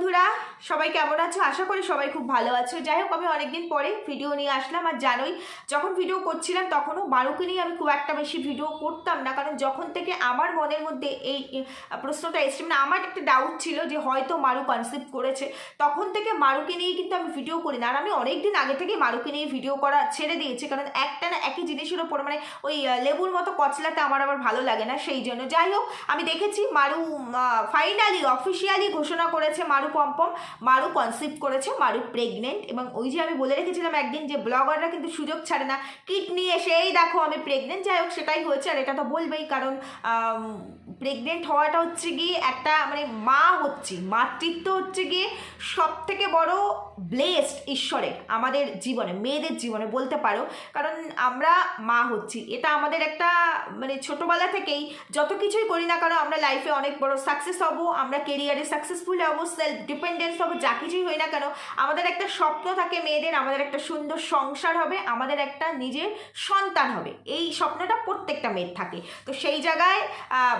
বন্ধুরা, সবাই কেমন আছো? আশা করি সবাই খুব ভালো আছো। যাই হোক, আমি অনেকদিন পরে ভিডিও নিয়ে আসলাম আর জানোই, যখন ভিডিও করছিলাম তখনও মারুকে নিয়ে আমি খুব একটা বেশি ভিডিও করতাম না, কারণ যখন থেকে আমার মনের মধ্যে এই প্রশ্নটা এসছে মানে আমার একটা ডাউট ছিল যে হয়তো মারু কনসেপ্ট করেছে। তখন থেকে মারুকে নিয়ে কিন্তু আমি ভিডিও করি না আর আমি অনেক দিন আগে থেকে মারুকে নিয়ে ভিডিও করা ছেড়ে দিয়েছি, কারণ একটা না একই জিনিসের ওপর মানে ওই লেবুর মতো কচলাতে আমার আবার ভালো লাগে না, সেই জন্য। যাই হোক, আমি দেখেছি মারু ফাইনালি অফিসিয়ালি ঘোষণা করেছে মারু পম্পম মারু কনসিভ করেছে, মারু প্রেগনেন্ট এবং ওই যে আমি বলে রেখেছিলাম একদিন যে ব্লগাররা কিন্তু সুযোগ ছাড়ে না। কিট নিয়ে এসেই দেখো আমি প্রেগনেন্ট যাই হোক সেটাই হয়েছে আর এটা তো বলবেই কারণ প্রেগনেন্ট হওয়াটা হচ্ছে গিয়ে একটা মানে মা হচ্ছে, মাতৃত্ব হচ্ছে গিয়ে সব থেকে বড় ব্লেসড ঈশ্বরের আমাদের জীবনে, মেয়েদের জীবনে বলতে পারো। কারণ আমরা মা হচ্ছি। এটা আমাদের একটা মানে ছোটোবেলা থেকেই যত কিছুই করি না কারণ আমরা লাইফে অনেক বড় সাকসেস হব, আমরা কেরিয়ারে সাকসেসফুল হব সেলফ ডিপেন্ডেন্স হব, যা কিছুই হই না কেন, আমাদের একটা স্বপ্ন থাকে মেয়েদের, আমাদের একটা সুন্দর সংসার হবে, আমাদের একটা নিজের সন্তান হবে। এই স্বপ্নটা প্রত্যেকটা মেয়ের থাকে। তো সেই জায়গায়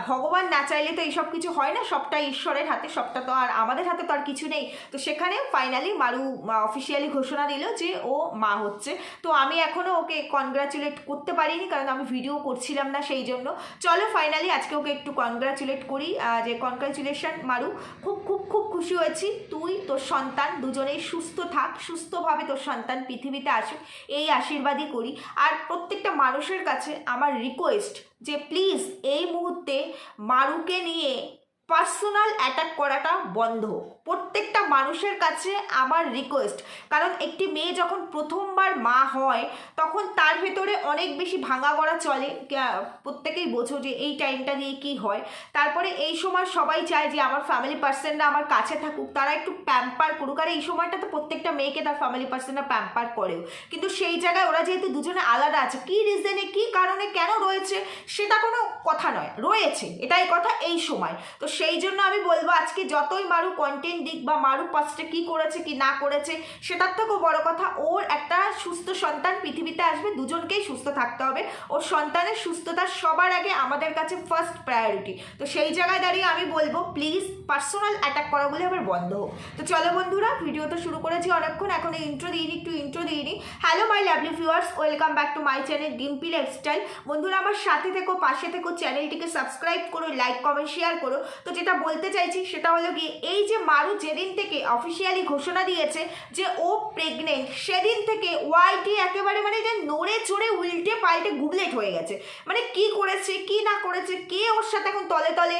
ভগবান না চাইলে তো এইসব কিছু হয় না সবটা ঈশ্বরের হাতে, সবটা তো আর আমাদের হাতে তো আর কিছু নেই। তো সেখানে ফাইনালি মারু অফিসিয়ালি ঘোষণা দিল যে ও মা হচ্ছে। তো আমি এখনও ওকে কনগ্রাচুলেট করতে পারিনি, কারণ আমি ভিডিও করছিলাম না সেই জন্য। চলো ফাইনালি আজকে ওকে একটু কনগ্রাচুলেট করি যে কনগ্রাচুলেশন মারু, খুব খুব খুব খুশি হয়েছি। তুই, তোর সন্তান, দুজনেই সুস্থ থাক, সুস্থভাবে তোর সন্তান পৃথিবীতে আসুক, এই আশীর্বাদই করি। আর প্রত্যেকটা মানুষের কাছে আমার রিকোয়েস্ট যে প্লিজ এই মুহূর্তে মারুকে নিয়ে পার্সোনাল অ্যাটাক করাটা বন্ধ। প্রত্যেকটা মানুষের কাছে আমার রিকোয়েস্ট কারণ একটি মেয়ে যখন প্রথমবার মা হয়, তখন তার ভেতরে অনেক বেশি ভাঙা গড়া চলে। প্রত্যেকেই বোঝো যে এই টাইমটা নিয়ে কি হয়। তারপরে এই সময় সবাই চায় যে আমার ফ্যামিলি পার্সনরা আমার কাছে থাকুক। তারা একটু প্যাম্পার করুক। আর এই সময়টা তো প্রত্যেকটা মেয়েকে তার ফ্যামিলি পার্সনরা প্যাম্পার করেও। কিন্তু সেই জায়গায় ওরা যেহেতু দুজনে আলাদা আছে, কী রিজনে কী কারণে কেন রয়েছে, সেটা কোনো কথা নয়। রয়েছে, এটাই কথা এই সময়। তো সেই জন্য আমি বলব, আজকে যতই মারু কন্টেন্ট দিক বা মারু পাস্টে কি করেছে, কি না করেছে, সেটার থেকেও বড় কথা, ওর একটা সুস্থ সন্তান পৃথিবীতে আসবে, দুজনকেই সুস্থ থাকতে হবে। ওর সন্তানের সুস্থতা সবার আগে আমাদের কাছে ফার্স্ট প্রায়োরিটি তো সেই জায়গায় দাঁড়িয়ে আমি বলব প্লিজ পার্সোনাল অ্যাটাক করাগুলি আবার বন্ধ হোক। তো চলো বন্ধুরা ভিডিও তো শুরু করেছি অনেকক্ষণ, এখন ইন্ট্রো দিইনি, একটু ইন্ট্রো দিইনি। Hello my lovely viewers welcome back to my channel Dimpi lifestyle বন্ধুরা, আমার সাথে থেকো, পাশে থেকো চ্যানেলটিকে সাবস্ক্রাইব করো লাইক কমেন্ট শেয়ার করো। তো যেটা বলতে চাইছি, সেটা হলো গিয়ে, এই যে মারু যেদিন থেকে অফিসিয়ালি ঘোষণা দিয়েছে যে ও প্রেগনেন্ট সেদিন থেকে ওয়াইটি একেবারে মানে যে নড়ে চড়ে উল্টে পাল্টে গুবলেট হয়ে গেছে। মানে কি করেছে, কি না করেছে, কে ওর সাথে এখন তলে তলে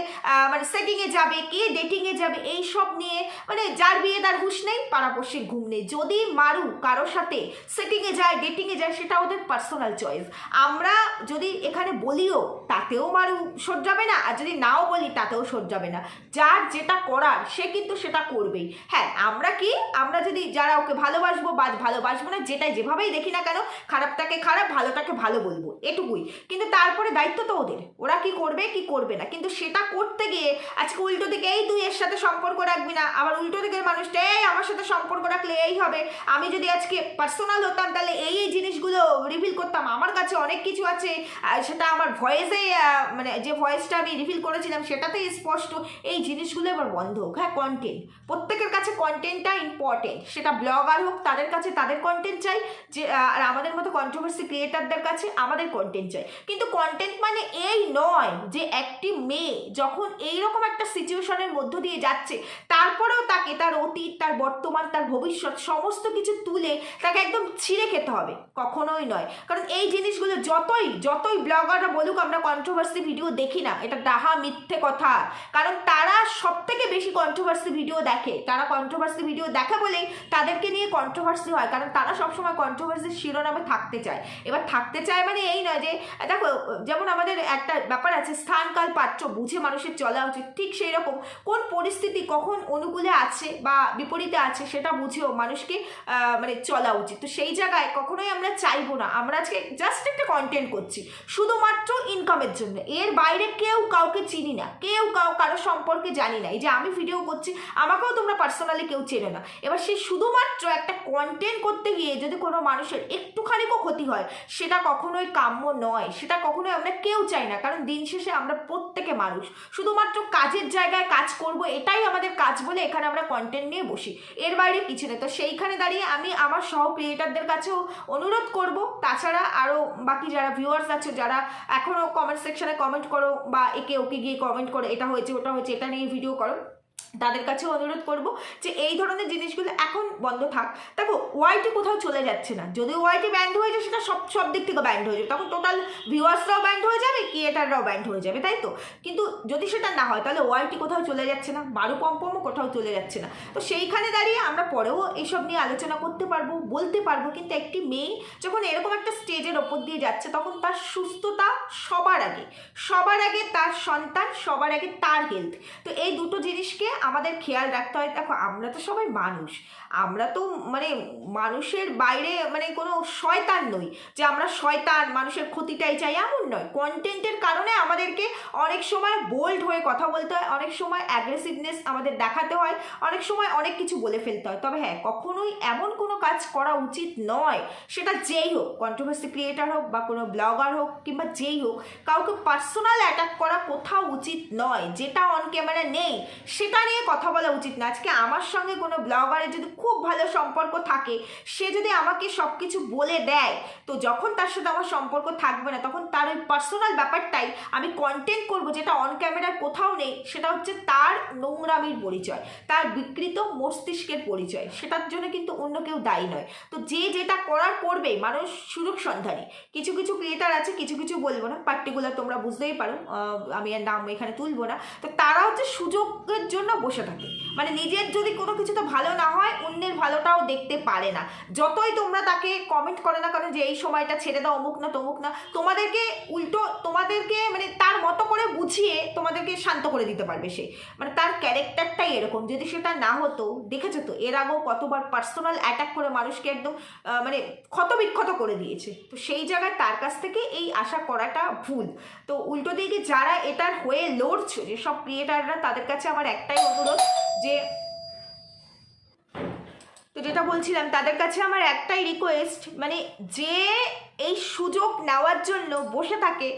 মানে সেটিংয়ে যাবে, কে ডেটিংয়ে যাবে, এই সব নিয়ে মানে যার বিয়ে তার হুশ নেই পাড়াপড়শির ঘুম নেই। যদি মারু কারোর সাথে সেটিংয়ে যায় ডেটিংয়ে যায়, সেটা ওদের পার্সোনাল চয়েস আমরা যদি এখানে বলিও, তাতেও মারু সজ্জাবে না, আর যদি নাও বলি, তাতেও সজ্জাবে না। যার যেটা করার, সে কিন্তু সেটা করবেই। হ্যাঁ আমরা কি? আমরা যদি যারা ওকে ভালোবাসবো বা ভালোবাসবো না, যেটাই যেভাবেই দেখি না কেন খারাপটাকে খারাপ ভালোটাকে ভালো বলব, এটুকুই। কিন্তু তারপরে দায়িত্ব তো ওদের। ওরা কি করবে কি করবে না? কিন্তু সেটা করতে গিয়ে আজকে উল্টো দিকে, এই তুই এর সাথে সম্পর্ক রাখবি না। আবার উল্টো দিকের মানুষটা, এই আমার সাথে সম্পর্ক রাখলে এই হবে। আমি যদি আজকে পার্সোনাল হতাম, তাহলে এই এই করতাম। আমার কাছে অনেক কিছু আছে। সেটা আমার ভয়েসে মানে যে ভয়েসটা আমি রিভিল করেছিলাম, সেটাতেই স্পষ্ট। এই জিনিসগুলো এবার বন্ধ হোক। হ্যাঁ কন্টেন্ট প্রত্যেকের কাছে কন্টেন্টটা ইম্পর্টেন্ট সেটা ব্লগার হোক, তাদের কাছে তাদের কন্টেন্ট চাই। যে আর আমাদের মতো কন্ট্রোভার্সি ক্রিয়েটারদের কাছে আমাদের কন্টেন্ট চাই। কিন্তু কন্টেন্ট মানে এই নয় যে একটি মেয়ে যখন এইরকম একটা সিচুয়েশনের মধ্য দিয়ে যাচ্ছে, তারপরেও তাকে তার অতীত, তার বর্তমান, তার ভবিষ্যৎ সমস্ত কিছু তুলে তাকে একদম ছিঁড়ে খেতে হবে। কখনোই নয়। কারণ এই জিনিসগুলো যতই যতই ব্লগাররা বলুক আমরা কন্ট্রোভার্সি ভিডিও দেখি না, এটা ডাহা মিথ্যে কথা। কারণ তারা সব থেকে বেশি কন্ট্রোভার্সি ভিডিও দেখে। তারা কন্ট্রোভার্সি ভিডিও দেখে বলেই তাদেরকে নিয়ে কন্ট্রোভার্সি হয়, কারণ তারা সবসময় কন্ট্রোভার্সির শিরোনামে থাকতে চায়। এবার থাকতে চায় মানে এই নয় যে, দেখো, যেমন আমাদের একটা ব্যাপার আছে, স্থানকাল পাত্র বুঝে মানুষের চলা উচিত, ঠিক সেই রকম কোন পরিস্থিতি কখন অনুকূলে আছে বা বিপরীতে আছে সেটা বুঝেও মানুষকে মানে চলা উচিত। তো সেই জায়গায় কখনোই আমরা চাইব না। আমরা আজকে জাস্ট একটা কন্টেন্ট করছি। শুধুমাত্র ইনকামের জন্য। এর বাইরে কেউ কাউকে চিনি না। কেউ কাউ কারও সম্পর্কে জানি না। এই যে আমি ভিডিও করছি, আমাকেও তোমরা পার্সোনালি কেউ চেনে না। এবার সে শুধুমাত্র একটা কন্টেন্ট করতে গিয়ে যদি কোনো মানুষের একটুখানিকও ক্ষতি হয়, সেটা কখনোই কাম্য নয়। সেটা কখনোই আমরা কেউ চাই না। কারণ দিন শেষে আমরা প্রত্যেকে মানুষ। শুধুমাত্র কাজের জায়গায় কাজ করব, এটাই আমাদের কাজ বলে এখানে আমরা কন্টেন্ট নিয়ে বসি। এর বাইরে কিছু নেই। তো সেইখানে দাঁড়িয়ে আমি আমার সহ ক্রিয়েটারদের কাছেও অনুরোধ করব, তাছাড়া আরও বাকি যারা ভিউয়ার্স আছে, যারা এখনও কমেন্ট সেকশানে কমেন্ট করো বা একে ওকে গিয়ে কমেন্ট করো, এটা হয়েছে, ওটা হয়েছে, এটা নিয়ে ভিডিও করো। তাদের কাছে অনুরোধ করব যে এই ধরনের জিনিসগুলো এখন বন্ধ থাক। দেখো ওয়াইটি কোথাও চলে যাচ্ছে না। যদি ওয়াইটি ব্যান্ড হয়ে যায় সেটা সব সব দিক থেকে ব্যান্ড হয়ে যাবে। তখন টোটাল ভিউয়ার্সরাও ব্যান্ড হয়ে যাবে ক্রিয়েটাররাও ব্যান্ড হয়ে যাবে, তাই তো? কিন্তু যদি সেটা না হয়, তাহলে ওয়াইটি কোথাও চলে যাচ্ছে না। বারু পম্পমও কোথাও চলে যাচ্ছে না। তো সেইখানে দাঁড়িয়ে আমরা পরেও এইসব নিয়ে আলোচনা করতে পারব, বলতে পারব। কিন্তু একটি মেয়ে যখন এরকম একটা স্টেজের ওপর দিয়ে যাচ্ছে, তখন তার সুস্থতা সবার আগে। সবার আগে তার সন্তান, সবার আগে তার হেলথ তো এই দুটো জিনিসকে আমাদের খেয়াল রাখতে হয়। দেখো, আমরা তো সবাই মানুষ। আমরা তো মানে মানুষের বাইরে মানে কোনো শয়তান নই। যে আমরা শয়তান, মানুষের ক্ষতিটাই চাই, এমন নয়। কন্টেন্টের কারণে আমাদেরকে অনেক সময় বোল্ড হয়ে কথা বলতে হয়, অনেক সময় অ্যাগ্রেসিভনেস আমাদের দেখাতে হয়, অনেক সময় অনেক কিছু বলে ফেলতে হয়। তবে হ্যাঁ কখনোই এমন কোনো কাজ করা উচিত নয়। সেটা যেই হোক কন্ট্রোভার্সি ক্রিয়েটার হোক বা কোনো ব্লগার হোক কিংবা যেই হোক, কাউকে পার্সোনাল অ্যাটাক করা কোথাও উচিত নয়। যেটা অন ক্যামেরা নেই, সেটা নিয়ে কথা বলা উচিত না। আজকে আমার সঙ্গে কোনো ব্লগারের যদি খুব ভালো সম্পর্ক থাকে, সে যদি আমাকে সব কিছু বলে দেয়, তো যখন তার সাথে আমার সম্পর্ক থাকবে না, তখন তার ওই পার্সোনাল ব্যাপারটাই আমি কন্টেন্ট করব যেটা অন ক্যামেরার কোথাও নেই, সেটা হচ্ছে তার নোংরামির পরিচয়, তার বিকৃত মস্তিষ্কের পরিচয়। সেটার জন্য কিন্তু অন্য কেউ দায়ী নয়। তো যে যেটা করার করবে, মানুষ সুযোগ সন্ধানী। কিছু কিছু ক্রিয়েটার আছে, কিছু কিছু বলব না পার্টিকুলার তোমরা বুঝতেই পারো আমি আর নাম এখানে তুলবো না। তো তারা হচ্ছে সুযোগের জন্য বসে থাকে। মানে নিজের যদি কোনো কিছুতে ভালো না হয় ভালোটাও দেখতে পারে না। যতই তোমরা তাকে কমেন্ট করে না কারণ যে এই সময়টা ছেড়ে দাও, অমুক না, তমুক না, তোমাদেরকে উল্টো, তোমাদেরকে মানে তার মতো করে বুঝিয়ে তোমাদেরকে শান্ত করে দিতে পারবে সে। মানে তার ক্যারেক্টারটাই এরকম। যদি সেটা না হতো, দেখেছ তো, এর আগেও কতবার পার্সোনাল অ্যাটাক করে মানুষকে একদম মানে ক্ষতবিক্ষত করে দিয়েছে। তো সেই জায়গায় তার কাছ থেকে এই আশা করাটা ভুল। তো উল্টো দিকে যারা এটার হয়ে লড়ছে যে সব ক্রিয়েটাররা তাদের কাছে আমার একটাই অনুরোধ যে যেটা বলছিলাম, তাদের কাছে আমার একটাই রিকোয়েস্ট মানে যে এই সুযোগ নেওয়ার জন্য বসে থাকে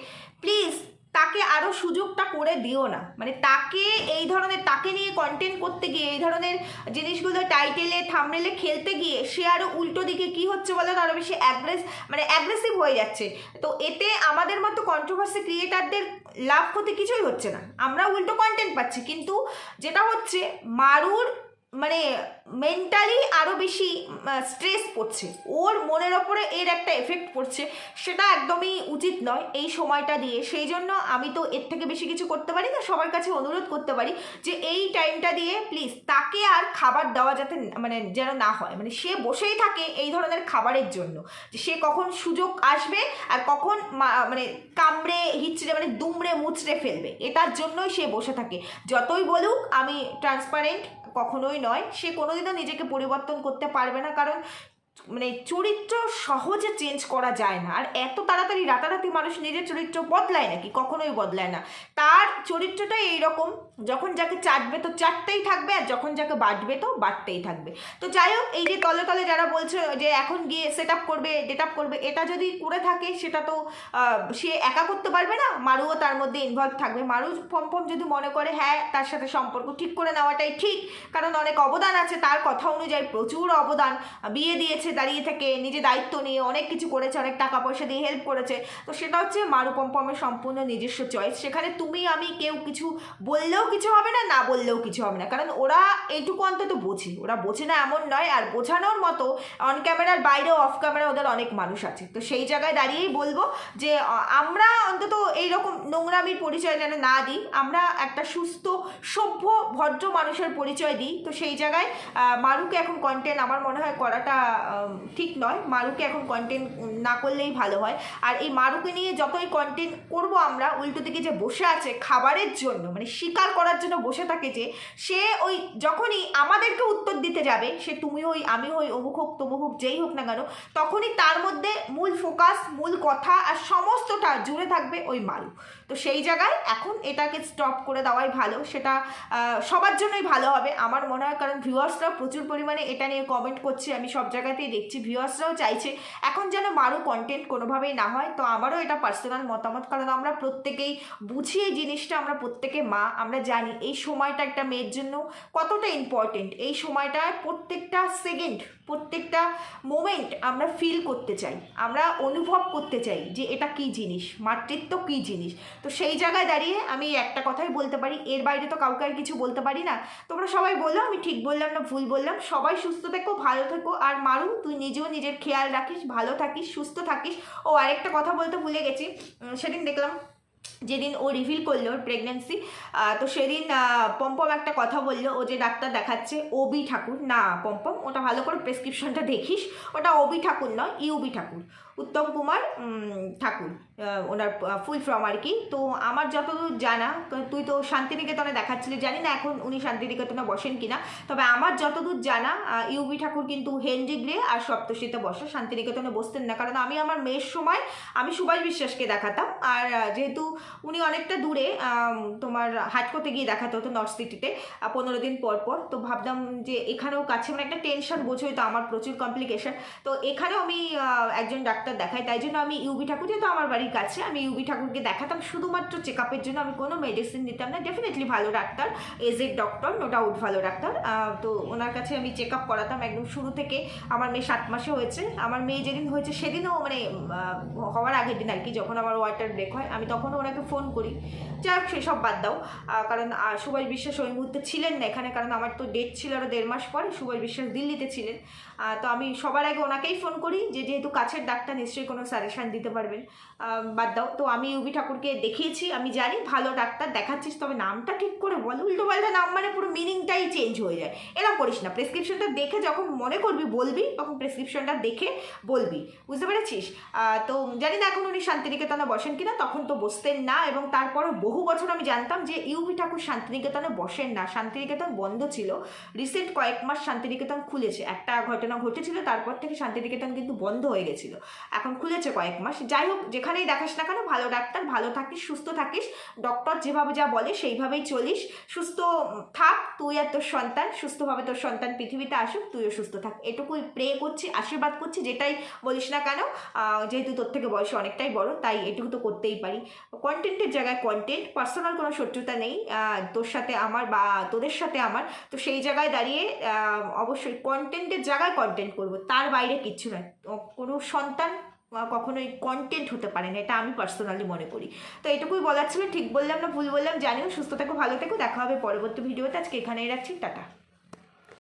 প্লিজ তাকে আরও সুযোগটা করে দিও না। মানে তাকে এই ধরনের, তাকে নিয়ে কন্টেন্ট করতে গিয়ে, এই ধরনের জিনিসগুলো টাইটেলে থামনেলে খেলতে গিয়ে সে আরও উল্টো দিকে কি হচ্ছে বলো তো? আরও বেশি অ্যাগ্রেস মানে অ্যাগ্রেসিভ হয়ে যাচ্ছে। তো এতে আমাদের মতো কন্ট্রোভার্সি ক্রিয়েটারদের লাভ ক্ষতি কিছুই হচ্ছে না। আমরা উল্টো কন্টেন্ট পাচ্ছি, কিন্তু যেটা হচ্ছে, মারুর মানে মেন্টালি আরও বেশি স্ট্রেস পড়ছে। ওর মনের ওপরে এর একটা এফেক্ট পড়ছে, সেটা একদমই উচিত নয় এই সময়টা দিয়ে। সেই জন্য আমি তো এর থেকে বেশি কিছু করতে পারি না, সবার কাছে অনুরোধ করতে পারি যে এই টাইমটা দিয়ে প্লিজ তাকে আর খাবার দেওয়া যাতে মানে যেন না হয়। মানে সে বসেই থাকে এই ধরনের খাবারের জন্য। যে সে কখন সুযোগ আসবে আর কখন মানে কামড়ে, হিচড়ে মানে দুমড়ে, মুচড়ে ফেলবে। এটার জন্যই সে বসে থাকে। যতই বলুক, আমি ট্রান্সপারেন্ট কখনোই নয়। সে কোনোদিনও নিজেকে পরিবর্তন করতে পারবে না। কারণ মানে চরিত্র সহজে চেঞ্জ করা যায় না। আর এত তাড়াতাড়ি রাতারাতি মানুষ নিজের চরিত্র বদলায় নাকি? কখনোই বদলায় না। তার চরিত্রটাই এইরকম, যখন যাকে চাটবে তো চাটতেই থাকবে, আর যখন যাকে বাটবে তো বাটতেই থাকবে। তো যাই হোক, এই যে তলে তলে যারা বলছে যে এখন গিয়ে সেট আপ করবে ডেট আপ করবে, এটা যদি করে থাকে, সেটা তো সে একা করতে পারবে না। মারুও তার মধ্যে ইনভলভ থাকবে। মারু পম্পম যদি মনে করে হ্যাঁ তার সাথে সম্পর্ক ঠিক করে নেওয়াটাই ঠিক, কারণ অনেক অবদান আছে। তার কথা অনুযায়ী প্রচুর অবদান, বিয়ে দিয়েছে দাঁড়িয়ে থেকে নিজে দায়িত্ব নিয়ে অনেক কিছু করেছে, অনেক টাকা পয়সা দিয়ে হেল্প করেছে। তো সেটা হচ্ছে মারু পম্পমের সম্পূর্ণ নিজস্ব চয়েস সেখানে তুমি, আমি কেউ কিছু বললেও কিছু হবে না না বললেও কিছু হবে না। কারণ ওরা এইটুকু অন্তত বোঝে। ওরা বোঝে না এমন নয়, আর বোঝানোর মতো অন ক্যামেরার বাইরেও অফ ক্যামেরা ওদের অনেক মানুষ আছে। তো সেই জায়গায় দাঁড়িয়েই বলব যে আমরা অন্তত এইরকম নোংরামির পরিচয় যেন না দিই, আমরা একটা সুস্থ, সভ্য, ভদ্র মানুষের পরিচয় দিই। তো সেই জায়গায় মারুকে এখন কন্টেন্ট আমার মনে হয় করাটা ঠিক নয়। মারুকে এখন কন্টেন্ট না করলেই ভালো হয়। আর এই মারুকে নিয়ে যতই কন্টেন্ট করব আমরা, উল্টো দিকে যে বসে আছে খাবারের জন্য মানে শিকার করার জন্য বসে থাকে যে, সে ওই যখনই আমাদেরকে উত্তর দিতে যাবে, সে তুমি হই আমি হই অমুক হোক, তমুক হোক, যেই হোক না কেন, তখনই তার মধ্যে মূল ফোকাস মূল কথা আর সমস্তটা জুড়ে থাকবে ওই মারু। তো সেই জায়গায় এখন এটাকে স্টপ করে দেওয়াই ভালো। সেটা সবার জন্যই ভালো হবে। আমার মনে হয়, কারণ ভিউয়ার্সরা প্রচুর পরিমাণে এটা নিয়ে কমেন্ট করছে। আমি সব জায়গাতেই জায়গাতেই দেখছি ভিউয়ার্সরাও চাইছে, এখন যেন মারো কন্টেন্ট কোনোভাবেই না হয়। তো আমারও এটা পার্সোনাল মতামত, কারণ আমরা প্রত্যেকেই বুঝি এই জিনিসটা, আমরা প্রত্যেকে মা, আমরা জানি এই সময়টা একটা মেয়ের জন্য কতটা ইম্পর্টেন্ট এই সময়টা প্রত্যেকটা সেকেন্ড প্রত্যেকটা মোমেন্ট আমরা ফিল করতে চাই, আমরা অনুভব করতে চাই যে এটা কী জিনিস, মাতৃত্ব কী জিনিস। তো সেই জায়গায় দাঁড়িয়ে আমি একটা কথাই বলতে পারি, এর বাইরে তো কাউকে আর কিছু বলতে পারি না। তোমরা সবাই বলল আমি ঠিক বললাম না ভুল বললাম। সবাই সুস্থ থেকো, ভালো থেকো। আর মারু তুই নিজেও নিজের খেয়াল রাখিস, ভালো থাকিস, সুস্থ থাকিস। ও আরেকটা কথা বলতে ভুলে গেছি সেদিন দেখলাম যেদিন ও রিভিল করল ওর প্রেগনেন্সি তো সেদিন পম্পম একটা কথা বলল, ও যে ডাক্তার দেখাচ্ছে, ওবি ঠাকুর। না, পম্পম, ওটা ভালো করে প্রেসক্রিপশনটা দেখিস। ওটা ওবি ঠাকুর নয়, ইউবি ঠাকুর। উত্তম কুমার ঠাকুর ওনার ফুল ফর্ম আর কি। তো আমার যতদূর জানা তুই তো শান্তিনিকেতনে দেখাচ্ছিলি, জানি না এখন উনি শান্তিনিকেতনে বসেন কিনা। তবে আমার যতদূর জানা ইউবি ঠাকুর কিন্তু হেনরি গ্রে আর সপ্তশীতে বসে, শান্তিনিকেতনে বসতেন না। কারণ আমি আমার মেয়ের সময় আমি সুভাষ বিশ্বাসকে দেখাতাম। আর যেহেতু উনি অনেকটা দূরে তোমার হাট করতে গিয়ে দেখাতে হতো নর্থ সিটিতে পনেরো দিন পর পর। তো ভাবলাম যে এখানেও কাছে মানে একটা টেনশন বোঝোই তো আমার প্রচুর কমপ্লিকেশন তো এখানেও আমি একজন ডাক্তার দেখাই তাই জন্য আমি ইউবি ঠাকুর, যেহেতু আমার বাড়ির কাছে, আমি ইউবি ঠাকুরকে দেখাতাম। শুধুমাত্র চেক আপের জন্য আমি কোনো মেডিসিন দিতাম না। ডেফিনেটলি ভালো ডাক্তার এজেড ডক্টর নো ডাউট ভালো ডাক্তার। তো ওনার কাছে আমি চেক আপ করাতাম একদম শুরু থেকে। আমার মেয়ে সাত মাসে হয়েছে। আমার মেয়ে যেদিন হয়েছে, সেদিনও মানে হওয়ার আগের দিন আর কি, যখন আমার ওয়াটার ব্রেক হয়, আমি তখনও ওনাকে ফোন করি। যাক সেসব বাদ দাও। কারণ সুভাষ বিশ্বাস ওই মুহূর্তে ছিলেন না এখানে, কারণ আমার তো ডেট ছিল আরও দেড় মাস পরে সুভাষ বিশ্বাস দিল্লিতে ছিলেন। তো আমি সবার আগে ওনাকেই ফোন করি যে যেহেতু কাছের ডাক্তার নিশ্চয়ই কোনো সাজেশান দিতে পারবেন। বাদ দাও। তো আমি ইউবি ঠাকুরকে দেখিয়েছি, আমি জানি ভালো ডাক্তার দেখাচ্ছিস, তবে নামটা ঠিক করে বল উল্টো পাল্টা নাম মানে পুরো মিনিংটাই চেঞ্জ হয়ে যায়। এরকম করিস না। প্রেসক্রিপশনটা দেখে যখন মনে করবি বলবি, তখন প্রেসক্রিপশনটা দেখে বলবি। বুঝতে পেরেছিস? তো জানি না এখন উনি শান্তিনিকেতনে বসেন কিনা, তখন তো বসতেন না, এবং তারপরও বহু বছর আমি জানতাম যে ইউবি ঠাকুর শান্তিনিকেতনে বসেন না। শান্তিনিকেতন বন্ধ ছিল। রিসেন্ট কয়েক মাস শান্তিনিকেতন খুলেছে। একটা ঘটনা ঘটেছিল, তারপর থেকে শান্তিনিকেতন কিন্তু বন্ধ হয়ে গেছিল। এখন খুলেছে কয়েক মাস। যাই হোক, যেখানেই দেখাস না কেন, ভালো ডাক্তার, ভালো থাকিস, সুস্থ থাকিস ডক্টর যেভাবে যা বলে সেইভাবেই চলিস। সুস্থ থাক, তুই আর তোর সন্তান, সুস্থভাবে তোর সন্তান পৃথিবীতে আসুক, তুইও সুস্থ থাক। এটুকুই প্রে করছি, আশীর্বাদ করছি, যেটাই বলিস না কেন যেহেতু তোর থেকে বয়স অনেকটাই বড়, তাই এটুকু তো করতেই পারি। কন্টেন্টের জায়গায় কন্টেন্ট পার্সোনাল কোনো শত্রুতা নেই তোর সাথে আমার বা তোদের সাথে আমার। তো সেই জায়গায় দাঁড়িয়ে অবশ্যই কন্টেন্টের জায়গায় কন্টেন্ট করব, তার বাইরে কিচ্ছু নয়। কোনো সন্তান কখনোই কন্টেন্ট হতে পারে না, এটা আমি পার্সোনালি মনে করি। তো এটুকুই বলার ছিল, ঠিক বললাম না, ভুল বললাম, জানিও, সুস্থ থেকো, ভালো থেকো, দেখা হবে পরবর্তী ভিডিওতে আজকে এখানেই রাখছি, টাটা।